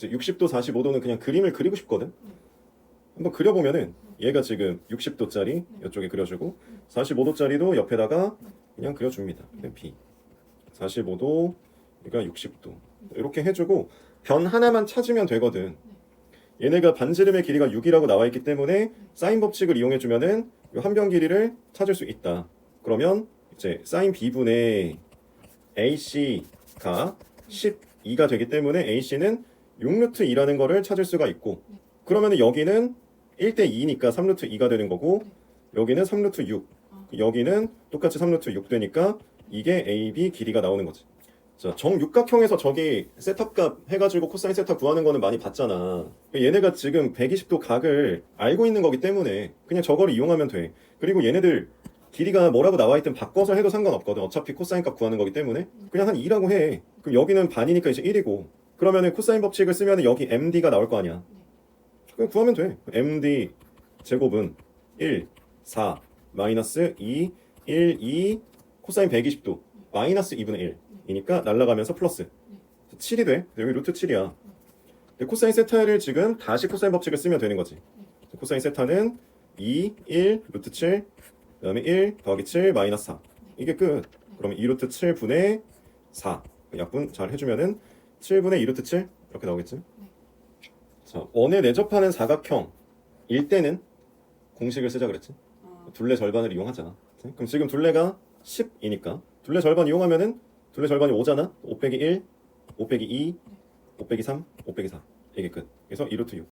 이제 60도, 45도는 그냥 그림을 그리고 싶거든. 한번 그려보면은 얘가 지금 60도짜리 이쪽에 그려주고 45도짜리도 옆에다가 그냥 그려줍니다. 그냥 B. 45도, 그러니까 60도 이렇게 해주고 변 하나만 찾으면 되거든. 얘네가 반지름의 길이가 6이라고 나와 있기 때문에 사인 법칙을 이용해 주면은 이한변 길이를 찾을 수 있다. 그러면 이제 사인 B분의 AC가 12가 되기 때문에 AC는 6루트 2라는 거를 찾을 수가 있고 그러면은 여기는 1대 2니까 3루트 2가 되는 거고 여기는 3루트 6 여기는 똑같이 3루트 6 되니까 이게 AB 길이가 나오는 거지. 자, 정육각형에서 저기 세탑값 해가지고 코사인 세타 구하는 거는 많이 봤잖아. 얘네가 지금 120도 각을 알고 있는 거기 때문에 그냥 저거를 이용하면 돼. 그리고 얘네들 길이가 뭐라고 나와 있든 바꿔서 해도 상관없거든. 어차피 코사인 값 구하는 거기 때문에 그냥 한 2라고 해. 그럼 여기는 반이니까 이제 1이고 그러면은 코사인 법칙을 쓰면 여기 MD가 나올 거 아니야. 그냥 구하면 돼. MD 제곱은 1, 4, 마이너스 2, 1, 2, 코사인 120도, 마이너스 2분의 1이니까 날라가면서 플러스 7이 돼. 여기 루트 7이야. 근데 코사인 세타를 지금 다시 코사인 법칙을 쓰면 되는 거지. 코사인 세타는 2, 1, 루트 7, 그 다음에 1 더하기 7, 마이너스 4. 이게 끝. 그러면 2 루트 7분의 4. 약분 잘 해주면은 7분의 2 루트 7 이렇게 나오겠지? 자, 원에 내접하는 사각형 일 때는 공식을 쓰자 그랬지? 둘레 절반을 이용하잖아. 그치? 그럼 지금 둘레가 10이니까 둘레 절반 이용하면은 둘레 절반이 5잖아. 5 빼기 1, 5 빼기 2, 5 빼기 3, 5 빼기 4. 이게 끝. 그래서 2 루트 6.